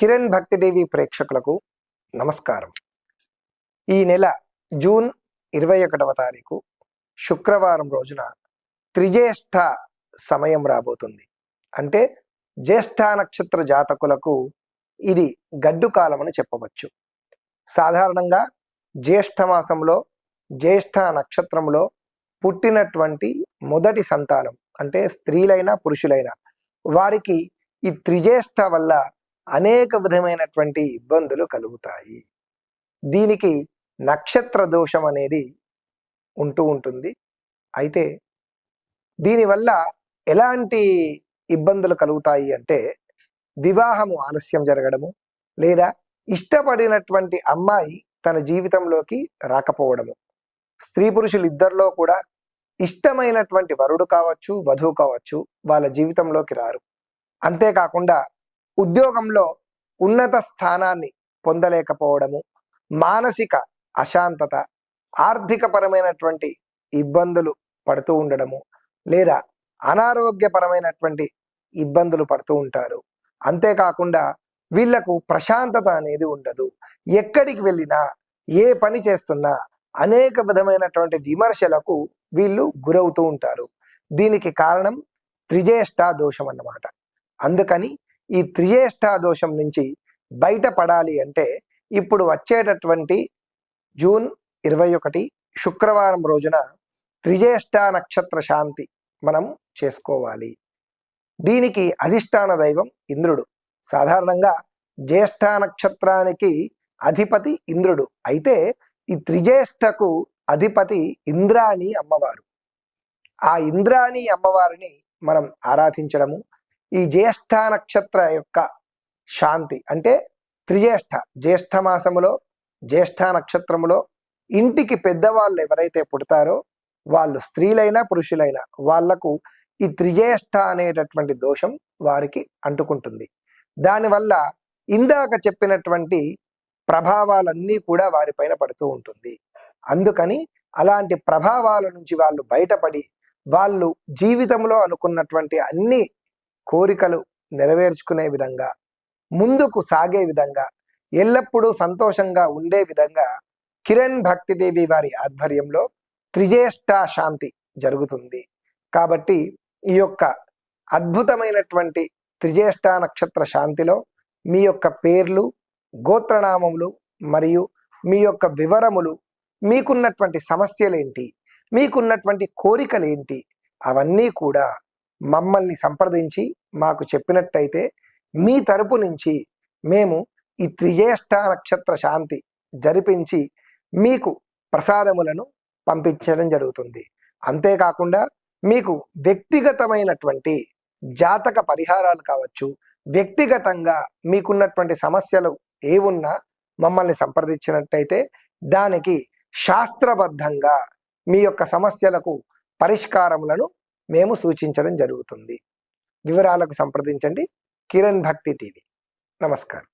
కిరణ్ భక్తి ప్రేక్షకులకు నమస్కారం. ఈ నెల జూన్ ఇరవై ఒకటవ తారీఖు శుక్రవారం రోజున త్రిజ్యేష్ఠ సమయం రాబోతుంది. అంటే జ్యేష్ఠ నక్షత్ర జాతకులకు ఇది గడ్డు కాలం అని చెప్పవచ్చు. సాధారణంగా జ్యేష్ఠ మాసంలో జ్యేష్ఠ నక్షత్రంలో పుట్టినటువంటి మొదటి సంతానం అంటే స్త్రీలైనా పురుషులైనా వారికి ఈ త్రిజ్యేష్ఠ వల్ల అనేక విధమైనటువంటి ఇబ్బందులు కలుగుతాయి. దీనికి నక్షత్ర దోషం అనేది ఉంటూ ఉంటుంది. అయితే దీనివల్ల ఎలాంటి ఇబ్బందులు కలుగుతాయి అంటే వివాహము ఆలస్యం జరగడము లేదా ఇష్టపడినటువంటి అమ్మాయి తన జీవితంలోకి రాకపోవడము. స్త్రీ పురుషులు ఇద్దరిలో కూడా ఇష్టమైనటువంటి వరుడు కావచ్చు వధువు కావచ్చు వాళ్ళ జీవితంలోకి రారు. అంతేకాకుండా ఉద్యోగంలో ఉన్నత స్థానాన్ని పొందలేకపోవడము మానసిక అశాంతత ఆర్థికపరమైనటువంటి ఇబ్బందులు పడుతూ ఉండడము లేదా అనారోగ్యపరమైనటువంటి ఇబ్బందులు పడుతూ ఉంటారు. అంతేకాకుండా వీళ్ళకు ప్రశాంతత అనేది ఉండదు. ఎక్కడికి వెళ్ళినా ఏ పని చేస్తున్నా అనేక విధమైనటువంటి విమర్శలకు వీళ్ళు గురవుతూ ఉంటారు. దీనికి కారణం త్రిజేష్ట దోషం అన్నమాట. అందుకని ఈ దోషం నుంచి బయటపడాలి అంటే ఇప్పుడు వచ్చేటటువంటి జూన్ ఇరవై ఒకటి శుక్రవారం రోజున త్రిజేష్ట నక్షత్ర శాంతి మనం చేసుకోవాలి. దీనికి అధిష్టాన దైవం ఇంద్రుడు. సాధారణంగా జ్యేష్ఠ నక్షత్రానికి అధిపతి ఇంద్రుడు. అయితే ఈ త్రిజేష్టకు అధిపతి ఇంద్రాణి అమ్మవారు. ఆ ఇంద్రాణి అమ్మవారిని మనం ఆరాధించడము ఈ జ్యేష్ఠ నక్షత్ర యొక్క శాంతి అంటే త్రిజ్యేష్ఠ జ్యేష్ఠ మాసములో జ్యేష్ఠ నక్షత్రములో ఇంటికి పెద్దవాళ్ళు ఎవరైతే పుడతారో వాళ్ళు స్త్రీలైనా పురుషులైనా వాళ్ళకు ఈ త్రిజ్యేష్ఠ అనేటటువంటి దోషం వారికి అంటుకుంటుంది. దానివల్ల ఇందాక చెప్పినటువంటి ప్రభావాలన్నీ కూడా వారిపైన పడుతూ ఉంటుంది. అందుకని అలాంటి ప్రభావాల నుంచి వాళ్ళు బయటపడి వాళ్ళు జీవితంలో అనుకున్నటువంటి అన్ని కోరికలు నెరవేర్చుకునే విధంగా ముందుకు సాగే విధంగా ఎల్లప్పుడూ సంతోషంగా ఉండే విధంగా కిరణ్ భక్తిదేవి వారి ఆధ్వర్యంలో త్రిజేష్ట శాంతి జరుగుతుంది. కాబట్టి ఈ యొక్క అద్భుతమైనటువంటి త్రిజేష్ట నక్షత్ర శాంతిలో మీ యొక్క పేర్లు గోత్రనామములు మరియు మీ యొక్క వివరములు మీకున్నటువంటి సమస్యలేంటి మీకున్నటువంటి కోరికలేంటి అవన్నీ కూడా మమ్మల్ని సంప్రదించి మాకు చెప్పినట్టయితే మీ తరపు నుంచి మేము ఈ త్రిజేష్ట నక్షత్ర శాంతి జరిపించి మీకు ప్రసాదములను పంపించడం జరుగుతుంది. అంతేకాకుండా మీకు వ్యక్తిగతమైనటువంటి జాతక పరిహారాలు కావచ్చు వ్యక్తిగతంగా మీకున్నటువంటి సమస్యలు ఏవున్నా మమ్మల్ని సంప్రదించినట్టయితే దానికి శాస్త్రబద్ధంగా మీ యొక్క సమస్యలకు పరిష్కారములను మేము సూచించడం జరుగుతుంది. వివరాలకు సంప్రదించండి. కిరణ్ భక్తి టీవీ. నమస్కారం.